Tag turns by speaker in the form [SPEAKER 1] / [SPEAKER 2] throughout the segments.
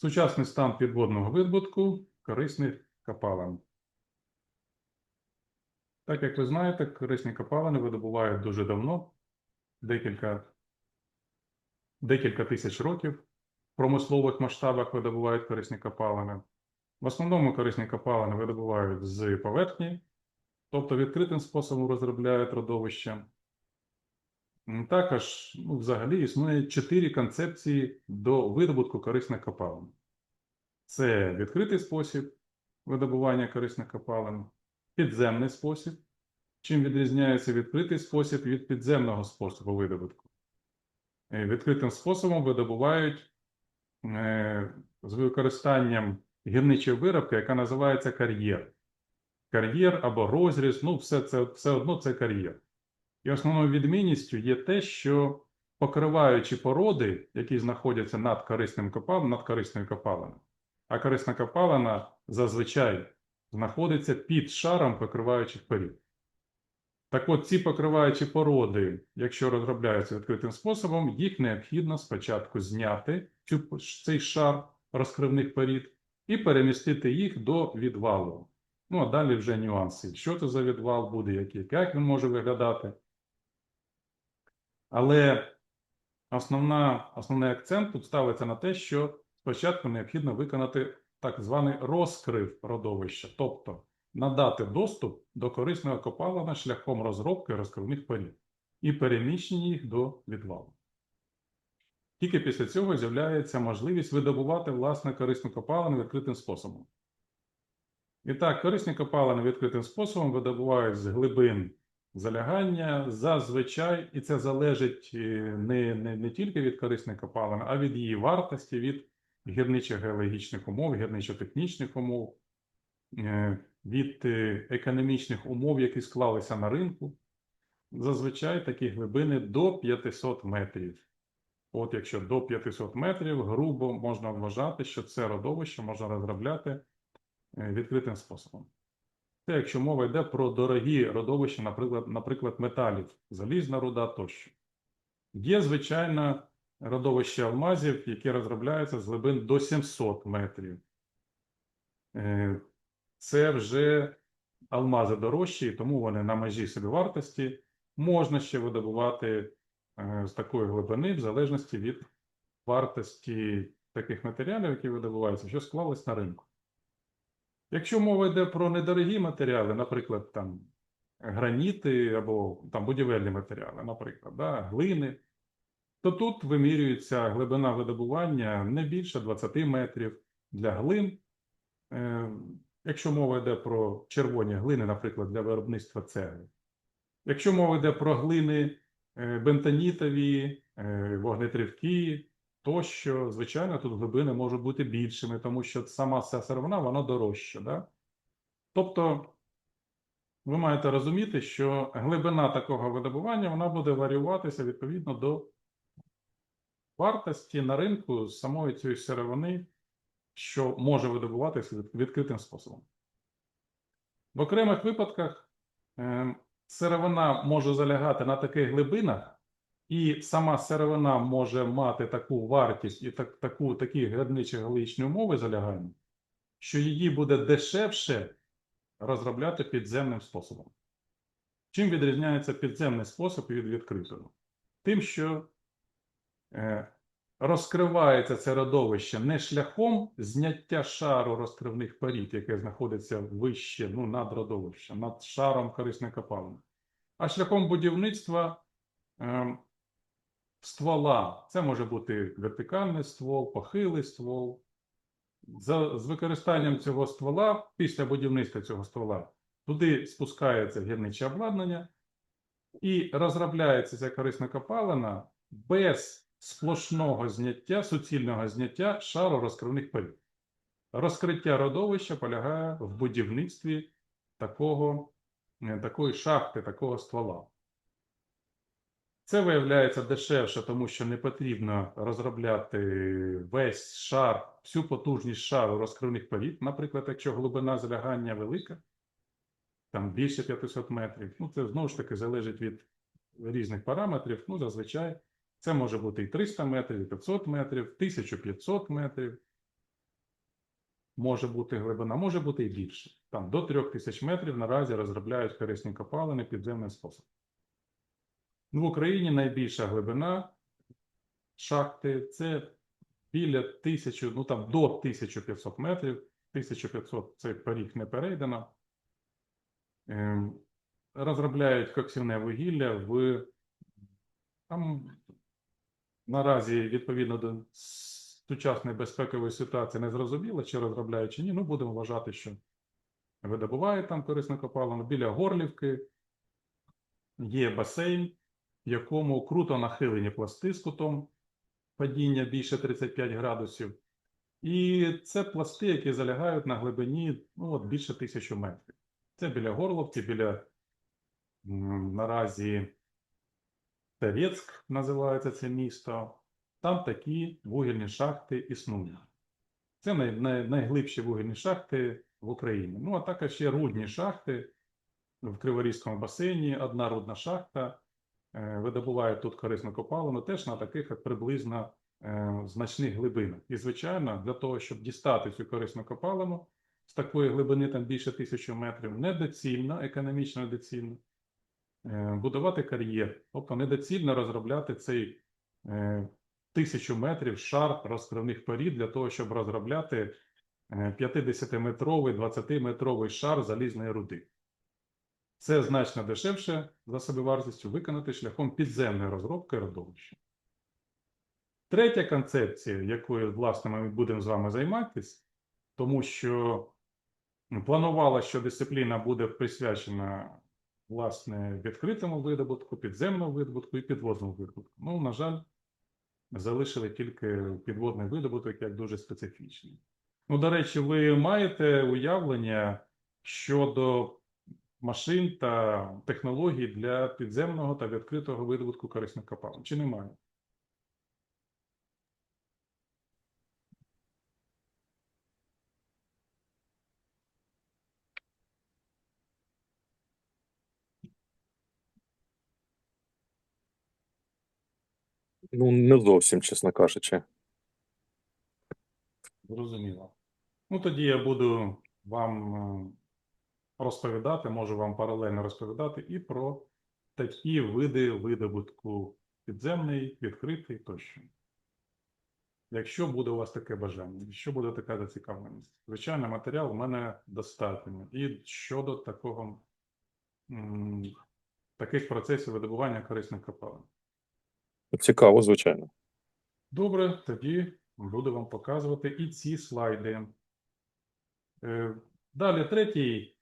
[SPEAKER 1] Сучасний стан підводного видобутку корисних копалин. Так як ви знаєте, корисні копалини видобувають дуже давно, декілька, декілька тисяч років. В промислових масштабах видобувають корисні копалини. В основному корисні копалини видобувають з поверхні, тобто відкритим способом розробляють родовища. Також ну, взагалі існує чотири концепції до видобутку корисних копалин. Це відкритий спосіб видобування корисних копалин, підземний спосіб, чим відрізняється відкритий спосіб від підземного способу видобутку. Е, Відкритим способом видобувають е, з використанням гірничої виробки, яка називається кар'єр. Кар'єр або розріз, ну, все, це, все одно це кар'єр. І основною відмінністю є те, що покриваючі породи, які знаходяться над корисним копалом, над корисною копалиною, а корисна копалина зазвичай знаходиться під шаром покриваючих порід. Так от, ці покриваючі породи, якщо розробляються відкритим способом, їх необхідно спочатку зняти цю, цей шар розкривних порід і перемістити їх до відвалу. Ну, а далі вже нюанси. Що це за відвал буде, який, як він може виглядати. Але основна, основний акцент тут ставиться на те, що спочатку необхідно виконати так званий розкрив родовища, тобто надати доступ до корисного копалина шляхом розробки розкривних порід і переміщення їх до відвалу. Тільки після цього з'являється можливість видобувати власне корисну копалину відкритим способом. І так, корисні копалини відкритим способом видобувають з глибин залягання зазвичай, і це залежить е, не, не, не тільки від корисної копалини, а від її вартості, від гірничих геологічних умов, гірничо-технічних умов, е, від е, економічних умов, які склалися на ринку. Зазвичай такі глибини до 500 метрів. От якщо до 500 метрів, грубо можна вважати, що це родовище можна розробляти відкритим способом. Це якщо мова йде про дорогі родовища, наприклад, наприклад, металів, залізна руда тощо. Є, звичайно, родовище алмазів, які розробляються з глибин до 700 метрів. Е, Це вже алмази дорожчі, тому вони на межі собівартості. Можна ще видобувати е, з такої глибини, в залежності від вартості таких матеріалів, які видобуваються, що склались на ринку. Якщо мова йде про недорогі матеріали, наприклад, там граніти або там будівельні матеріали, наприклад, да, глини, то тут вимірюється глибина видобування не більше 20 метрів для глин. Е, якщо мова йде про червоні глини, наприклад, для виробництва цегли. Якщо мова йде про глини е, бентонітові, е, вогнетривкі, тощо, звичайно, тут глибини можуть бути більшими, тому що сама ця сировина, вона дорожча. Да? Тобто, ви маєте розуміти, що глибина такого видобування вона буде варіюватися відповідно до вартості на ринку самої цієї сировини, що може видобуватися відкритим способом. В окремих випадках е, сировина може залягати на таких глибинах, і сама сировина може мати таку вартість і так, таку, такі гірничі геологічні умови залягання, що її буде дешевше розробляти підземним способом. Чим відрізняється підземний спосіб від відкритого? Тим, що е, розкривається це родовище не шляхом зняття шару розкривних порід, яке знаходиться вище, ну, над родовищем, над шаром корисної копалини, а шляхом будівництва е, ствола. Це може бути вертикальний ствол, похилий ствол. За, з використанням цього ствола, після будівництва цього ствола, туди спускається гірниче обладнання і розробляється ця корисна копалина без сплошного зняття, суцільного зняття шару розкривних порід. Розкриття родовища полягає в будівництві такого, е, такої шахти, такого ствола. Це виявляється дешевше, тому що не потрібно розробляти весь шар, всю потужність шару розкривних порід, наприклад, якщо глибина залягання велика, там більше 500 метрів. Ну, це знову ж таки залежить від різних параметрів. Ну, зазвичай це може бути і 300 метрів, і 500 метрів, 1500 метрів. може бути глибина, може бути і більше. Там до 3000 метрів наразі розробляють корисні копалини підземним способом. В Україні найбільша глибина шахти це біля 1000, ну там до 1500 метрів. 1500 цей поріг не перейдено. Ем, Розробляють коксівне вугілля в там наразі відповідно до сучасної безпекової ситуації не зрозуміло, чи розробляють чи ні. Ну, будемо вважати, що видобувають там корисну копалину. Біля Горлівки є басейн, в якому круто нахилені пласти з кутом падіння більше 35 градусів. І це пласти, які залягають на глибині ну, от більше тисячі метрів. Це біля Горловки, біля наразі Терецьк називається це місто. Там такі вугільні шахти існують. Це най, най, найглибші вугільні шахти в Україні. Ну, а також є рудні шахти в Криворізькому басейні. Одна рудна шахта е, видобуває тут корисну копалину, теж на таких от приблизно е, значних глибинах. І, звичайно, для того, щоб дістати цю корисну копалину з такої глибини, там більше тисячі метрів, недоцільно, економічно недоцільно е, будувати кар'єр. Тобто недоцільно розробляти цей тисячу метрів шар розкривних порід для того, щоб розробляти е, 50-метровий, 20-метровий шар залізної руди. Це значно дешевше за собівартістю виконати шляхом підземної розробки родовища. Третя концепція, якою, власне, ми будемо з вами займатися, тому що ну, планувала, що дисципліна буде присвячена власне відкритому видобутку, підземному видобутку і підводному видобутку. Ну, на жаль, залишили тільки підводний видобуток як дуже специфічний. Ну, до речі, ви маєте уявлення щодо машин та технологій для підземного та відкритого видобутку корисних копалин? Чи немає?
[SPEAKER 2] Ну, не зовсім, чесно кажучи.
[SPEAKER 1] Зрозуміло. Ну, тоді я буду вам е, розповідати, можу вам паралельно розповідати і про такі види видобутку підземний, відкритий тощо. Якщо буде у вас таке бажання, якщо буде така зацікавленість. Звичайно, матеріал у мене достатньо. І щодо такого, таких процесів видобування корисних копалин.
[SPEAKER 2] Цікаво, звичайно.
[SPEAKER 1] Добре, тоді буду вам показувати і ці слайди. Е, Далі третій,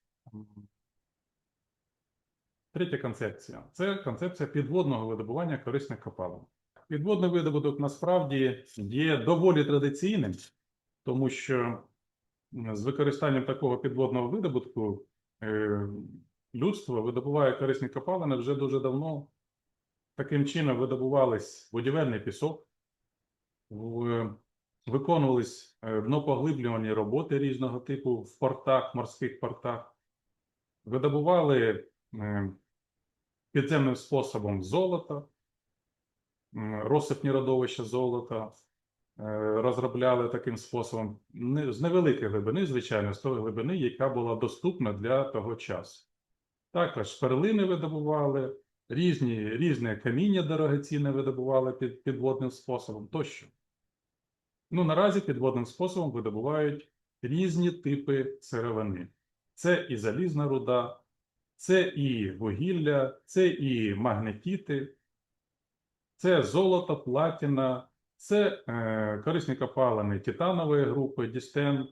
[SPEAKER 1] третя концепція. Це концепція підводного видобування корисних копалин. Підводний видобуток насправді є доволі традиційним, тому що з використанням такого підводного видобутку е, людство видобуває корисні копалини вже дуже давно. Таким чином видобувались будівельний пісок, виконувались е, днопоглиблювальні роботи різного типу в портах, морських портах, видобували е, підземним способом золото, розсипні родовища золота, е, розробляли таким способом з невеликої глибини, звичайно, з тої глибини, яка була доступна для того часу. Також перлини видобували, різні, різне каміння дорогоцінне видобували під підводним способом тощо. Ну, наразі підводним способом видобувають різні типи сировини. Це і залізна руда, це і вугілля, це і магнетіти, це золото, платіна, це е, корисні копалини титанової групи, дістен,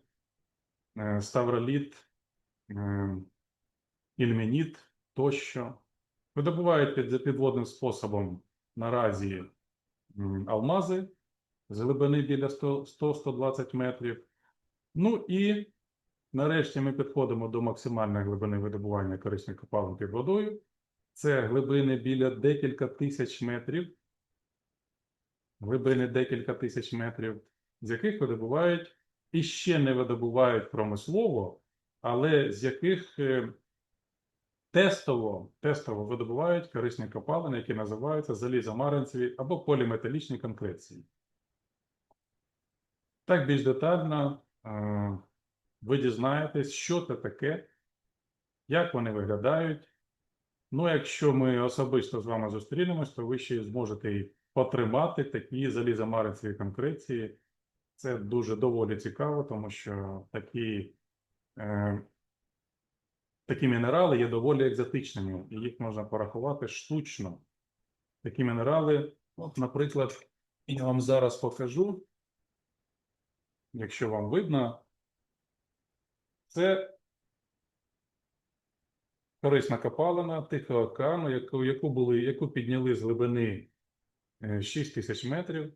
[SPEAKER 1] е, ставроліт, е, ільменіт тощо. Видобувають під підводним способом наразі алмази з глибини біля 100 100-120 метрів. Ну і нарешті ми підходимо до максимальної глибини видобування корисних копалин під водою. Це глибини біля декілька тисяч метрів. Глибини декілька тисяч метрів, з яких видобувають і ще не видобувають промислово, але з яких е, тестово, тестово видобувають корисні копалини, які називаються залізомаринцеві або поліметалічні конкреції. Так більш детально е, ви дізнаєтесь, що це таке, як вони виглядають. Ну, якщо ми особисто з вами зустрінемось, то ви ще зможете і потримати такі залізомаринські конкреції. Це дуже доволі цікаво, тому що такі, е, такі мінерали є доволі екзотичними, і їх можна порахувати штучно. Такі мінерали, от, наприклад, я вам зараз покажу, якщо вам видно, це корисна копалина Тихого океану, яку, яку, були, яку підняли з глибини е, 6 тисяч метрів.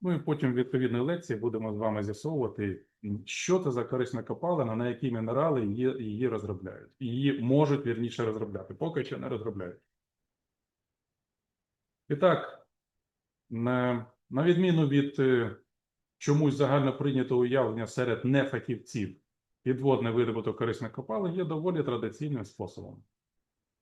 [SPEAKER 1] Ну і потім в відповідній лекції будемо з вами з'ясовувати, що це за корисна копалина, на які мінерали її, її розробляють. Її можуть вірніше розробляти, поки що не розробляють. І так, на, відміну від е, чомусь загально прийнятого уявлення серед нефахівців, підводний видобуток корисних копалин є доволі традиційним способом,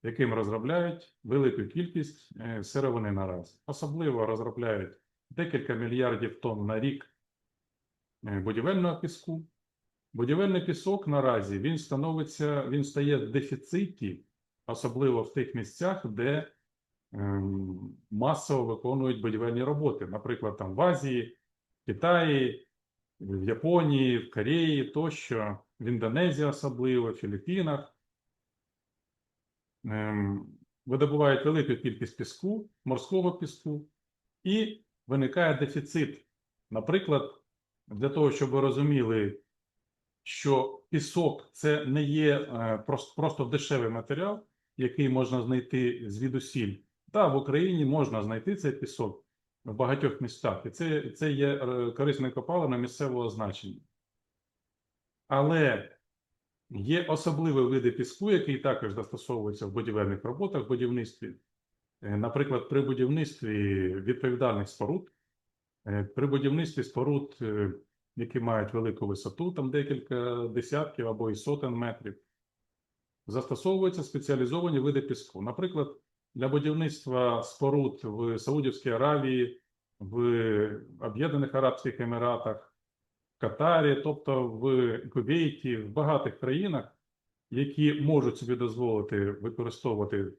[SPEAKER 1] яким розробляють велику кількість е, сировини на раз. Особливо розробляють декілька мільярдів тонн на рік е, будівельного піску. Будівельний пісок наразі він становиться, він стає в дефіциті, особливо в тих місцях, де масово виконують будівельні роботи. Наприклад, там в Азії, Китаї, в Японії, в Кореї тощо, в Індонезії особливо, в Філіппінах. Ем, видобувають велику кількість піску, морського піску, і виникає дефіцит. Наприклад, для того, щоб ви розуміли, що пісок це не є е, просто дешевий матеріал, який можна знайти звідусіль. Так, в Україні можна знайти цей пісок в багатьох містах, і це, це є е, корисне копалина місцевого значення. Але є особливі види піску, який також застосовується в будівельних роботах, в будівництві. Е, Наприклад, при будівництві відповідальних споруд, е, при будівництві споруд, які мають велику висоту, там декілька десятків або і сотень метрів, застосовуються спеціалізовані види піску. Наприклад, для будівництва споруд в Саудівській Аравії, в Об'єднаних Арабських Еміратах, Катарі, тобто в Кувейті, в багатих країнах, які можуть собі дозволити використовувати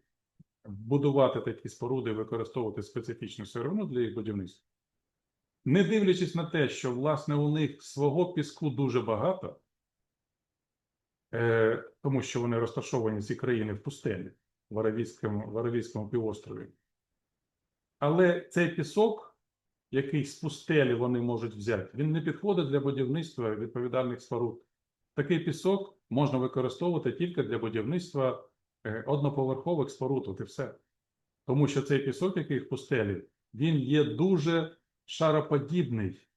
[SPEAKER 1] будувати такі споруди, використовувати специфічну сировину для їх будівництва. Не дивлячись на те, що власне у них свого піску дуже багато, е, тому що вони розташовані ці країни в пустелі в Аравійському, в Аравійському півострові. Але цей пісок, який з пустелі вони можуть взяти, він не підходить для будівництва відповідальних споруд. Такий пісок можна використовувати тільки для будівництва е, одноповерхових споруд, от і все. Тому що цей пісок, який в пустелі, він є дуже шароподібний,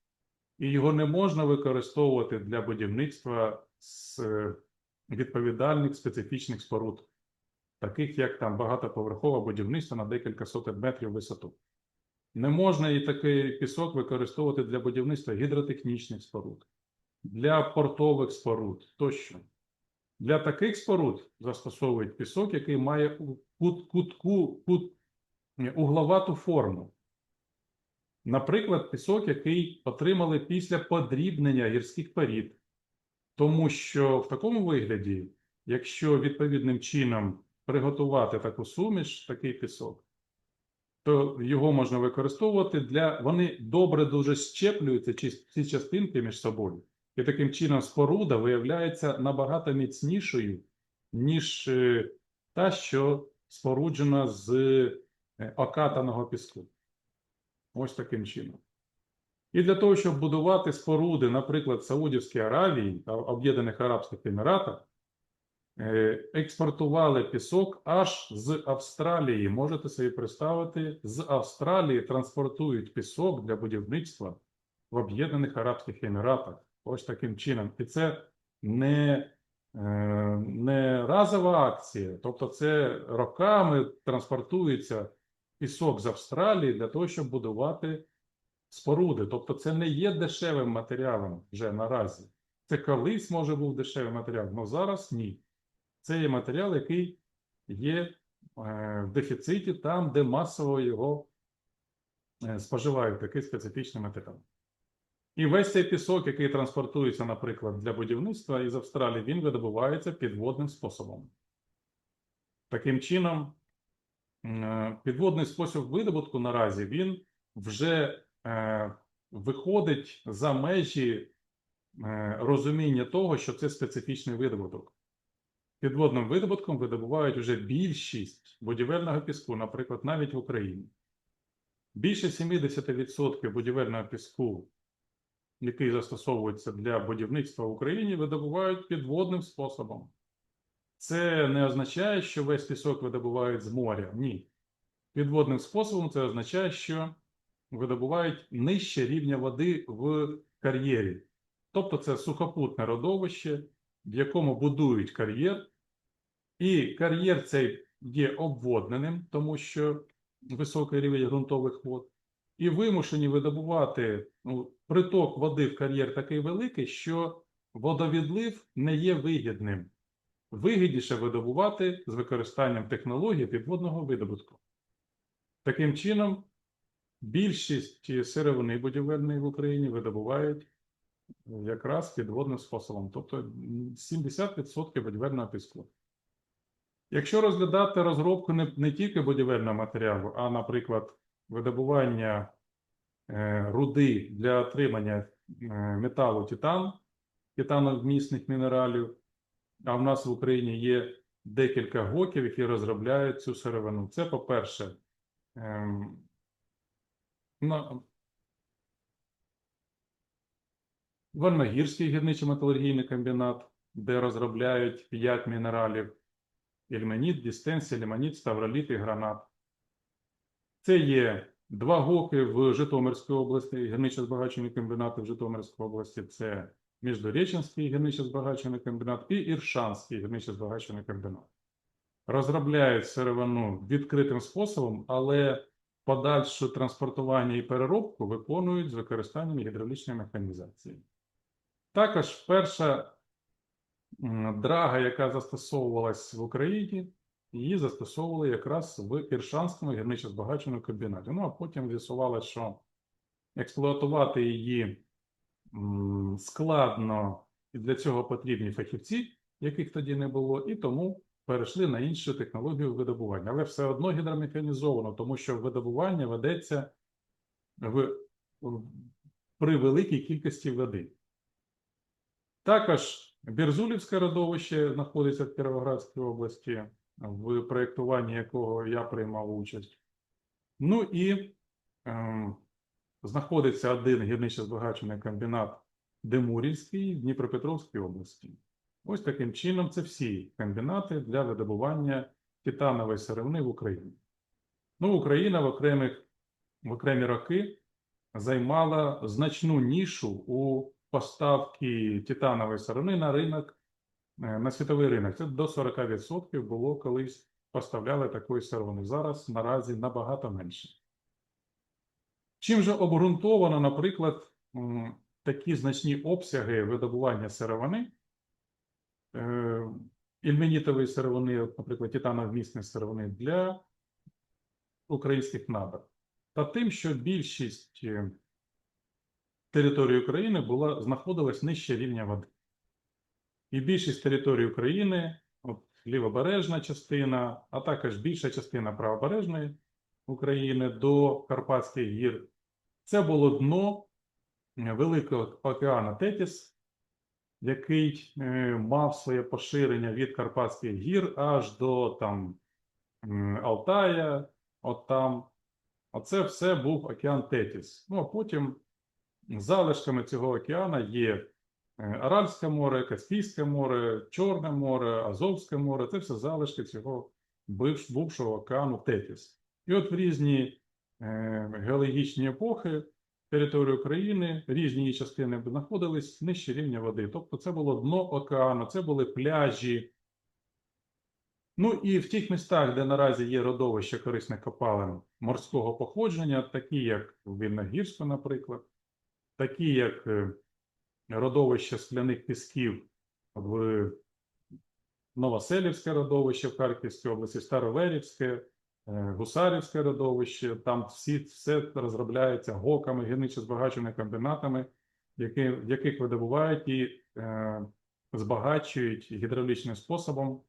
[SPEAKER 1] і його не можна використовувати для будівництва з е, відповідальних специфічних споруд, таких як там багатоповерхове будівництво на декілька сотень метрів висоту. Не можна і такий пісок використовувати для будівництва гідротехнічних споруд, для портових споруд тощо. Для таких споруд застосовують пісок, який має кут, кутку, кут, угловату форму. Наприклад, пісок, який отримали після подрібнення гірських порід. Тому що в такому вигляді, якщо відповідним чином приготувати таку суміш, такий пісок, то його можна використовувати для. Вони добре дуже щеплюються ці, частинки між собою. І таким чином споруда виявляється набагато міцнішою, ніж е, та, що споруджена з е, окатаного піску. Ось таким чином. І для того, щоб будувати споруди, наприклад, в Саудівській Аравії та Об'єднаних Арабських Еміратах, експортували пісок аж з Австралії. Можете собі представити, з Австралії транспортують пісок для будівництва в Об'єднаних Арабських Еміратах. Ось таким чином. І це не, е, не разова акція, тобто це роками транспортується пісок з Австралії для того, щоб будувати споруди. Тобто це не є дешевим матеріалом вже наразі. Це колись може був дешевий матеріал, але зараз ні. Це є матеріал, який є е, в дефіциті там, де масово його е, споживають такий специфічний матеріал. І весь цей пісок, який транспортується, наприклад, для будівництва із Австралії, він видобувається підводним способом. Таким чином, е, підводний спосіб видобутку наразі він вже виходить за межі розуміння того, що це специфічний видобуток. Підводним видобутком видобувають вже більшість будівельного піску, наприклад, навіть в Україні. Більше 70% будівельного піску, який застосовується для будівництва в Україні, видобувають підводним способом. Це не означає, що весь пісок видобувають з моря. Ні. Підводним способом це означає, що видобувають нижче рівня води в кар'єрі. Тобто це сухопутне родовище, в якому будують кар'єр, і кар'єр цей є обводненим, тому що високий рівень ґрунтових вод, і вимушені видобувати ну, приток води в кар'єр такий великий, що водовідлив не є вигідним. Вигідніше видобувати з використанням технології підводного видобутку. Таким чином, більшість сировини будівельної в Україні видобувають якраз підводним способом, тобто 70% будівельного піску. Якщо розглядати розробку не, не тільки будівельного матеріалу, а, наприклад, видобування е, руди для отримання е, металу титан, титановмісних мінералів, а в нас в Україні є декілька гоків, які розробляють цю сировину. Це, по-перше, ем, на, Варногірський гірничо-металургійний комбінат, де розробляють 5 мінералів ільменіт, дистенсія, лімоніт, ставроліт і гранат. Це є два гоки в Житомирській області, гірничо-збагачувальний комбінат в Житомирській області. Це Міждореченський гірничо-збагачувальний комбінат і Іршанський гірничо-збагачувальний комбінат. Розробляють сировину відкритим способом, але подальше транспортування і переробку виконують з використанням гідравлічної механізації. Також перша драга, яка застосовувалась в Україні, її застосовували якраз в Іршанському гірничо-збагаченому комбінаті. Ну а потім з'ясувалося, що експлуатувати її складно, і для цього потрібні фахівці, яких тоді не було, і тому перейшли на іншу технологію видобування. Але все одно гідромеханізовано, тому що видобування ведеться в- при великій кількості води. Також Бірзулівське родовище знаходиться в Кіровоградській області, в проєктуванні якого я приймав участь. Ну і ем, знаходиться один гірничо-збагачений комбінат Демурівський в Дніпропетровській області. Ось таким чином це всі комбінати для видобування титанової сировини в Україні. Ну, Україна в окремих в окремі роки займала значну нішу у поставки титанової сировини на ринок, е, на світовий ринок. Це до 40% було колись поставляли такої сировини. Зараз наразі набагато менше. Чим же обґрунтовано, наприклад, такі значні обсяги видобування сировини, е, ільменітової сировини, наприклад, титановмісної сировини для українських надр? Та тим, що більшість е, території України була, знаходилась нижче рівня води. І більшість території України, от лівобережна частина, а також більша частина правобережної України до Карпатських гір, це було дно е, Великого океану Тетіс, який е, мав своє поширення від Карпатських гір аж до там Алтая, от там. Оце все був океан Тетіс. Ну а потім залишками цього океана є е, Аральське море, Каспійське море, Чорне море, Азовське море. Це все залишки цього бувшого океану Тетіс. І от в різні е, геологічні епохи території України, різні її частини знаходились нижче рівня води. Тобто це було дно океану, це були пляжі. Ну і в тих містах, де наразі є родовище корисних копалин морського походження, такі як в Вільногірську, наприклад, такі як е, родовище скляних пісків в Новоселівське родовище в Харківській області, Староверівське е, гусарівське родовище, там всі, все розробляється гоками, гірничо збагаченими комбінатами, які, яких видобувають і е, збагачують гідравлічним способом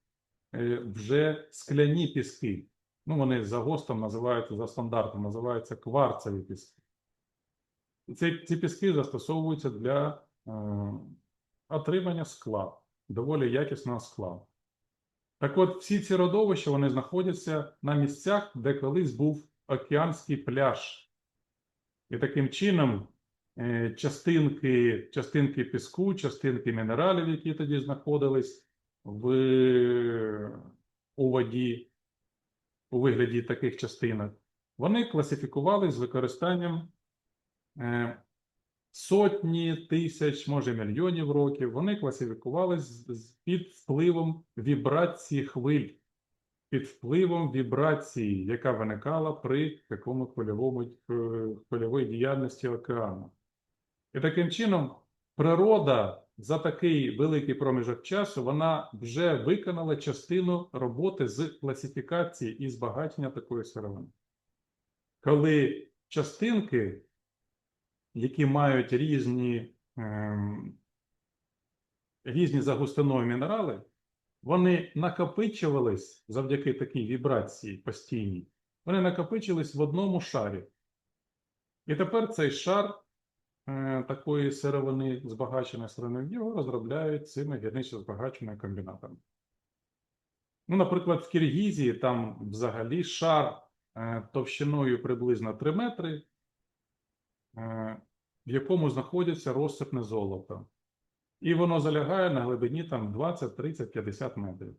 [SPEAKER 1] е, вже скляні піски. Ну, вони за ГОСТом називаються, за стандартом називаються кварцеві піски. Ці, ці піски застосовуються для е, отримання скла, доволі якісного скла. Так от, всі ці родовища вони знаходяться на місцях, де колись був океанський пляж. І таким чином е, частинки, частинки піску, частинки мінералів, які тоді знаходились в, у воді, у вигляді таких частинок, вони класифікували з використанням сотні тисяч, може мільйонів років. Вони класифікували з, з- під впливом вібрації хвиль, під впливом вібрації, яка виникала при такому хвильовому е, хвильовій діяльності океану. І таким чином природа за такий великий проміжок часу вона вже виконала частину роботи з класифікації і збагачення такої сировини. Коли частинки, які мають різні, ем, різні за мінерали, вони накопичувались завдяки такій вібрації постійній, вони накопичились в одному шарі. І тепер цей шар е, такої сировини, збагаченої сировини, його розробляють цими гірничо збагаченими комбінатами. Ну, наприклад, в Киргізії там взагалі шар е, товщиною приблизно 3 метри, в якому знаходиться розсипне золото. І воно залягає на глибині там 20, 30, 50 метрів.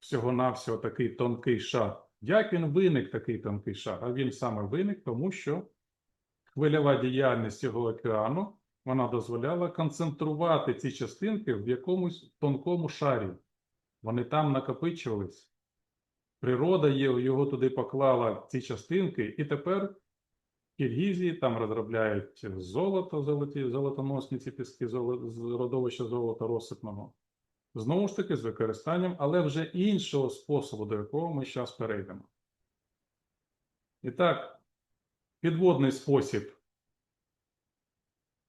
[SPEAKER 1] Всього-навсього такий тонкий шар. Як він виник, такий тонкий шар? А він саме виник, тому що хвильова діяльність цього океану вона дозволяла концентрувати ці частинки в якомусь тонкому шарі. Вони там накопичувались. Природа його туди поклала ці частинки, і тепер Киргізії там розробляють золото, золоті, золотоносні ці піски, з родовища золота розсипного. Знову ж таки, з використанням, але вже іншого способу, до якого ми зараз перейдемо. І так, підводний спосіб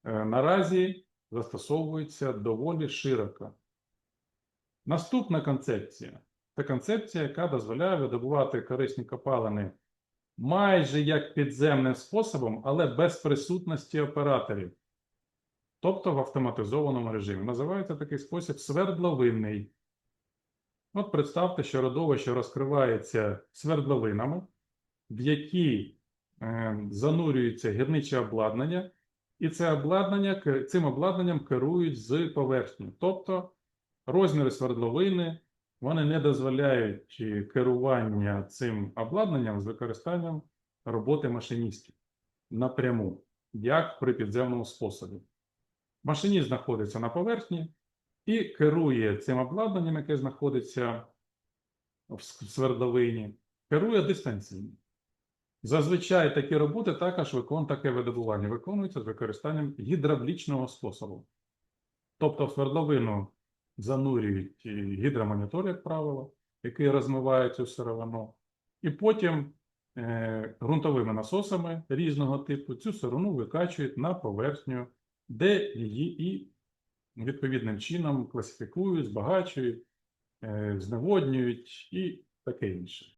[SPEAKER 1] е, наразі застосовується доволі широко. Наступна концепція це концепція, яка дозволяє видобувати корисні копалини майже як підземним способом, але без присутності операторів, тобто в автоматизованому режимі. Називається такий спосіб свердловинний. От представте, що родовище розкривається свердловинами, в які е, занурюється гірниче обладнання, і це обладнання, цим обладнанням керують з поверхні. Тобто розміри свердловини вони не дозволяють е, керування цим обладнанням з використанням роботи машиністів напряму, як при підземному способі. Машиніст знаходиться на поверхні і керує цим обладнанням, яке знаходиться в свердловині, керує дистанційно. Зазвичай такі роботи також викон, таке видобування виконується з використанням гідравлічного способу. Тобто свердловину занурюють е, гідромонітор, як правило, який розмиває цю сировину, і потім е, ґрунтовими насосами різного типу цю сировину викачують на поверхню, де її і відповідним чином класифікують, збагачують, е, зневоднюють і таке інше.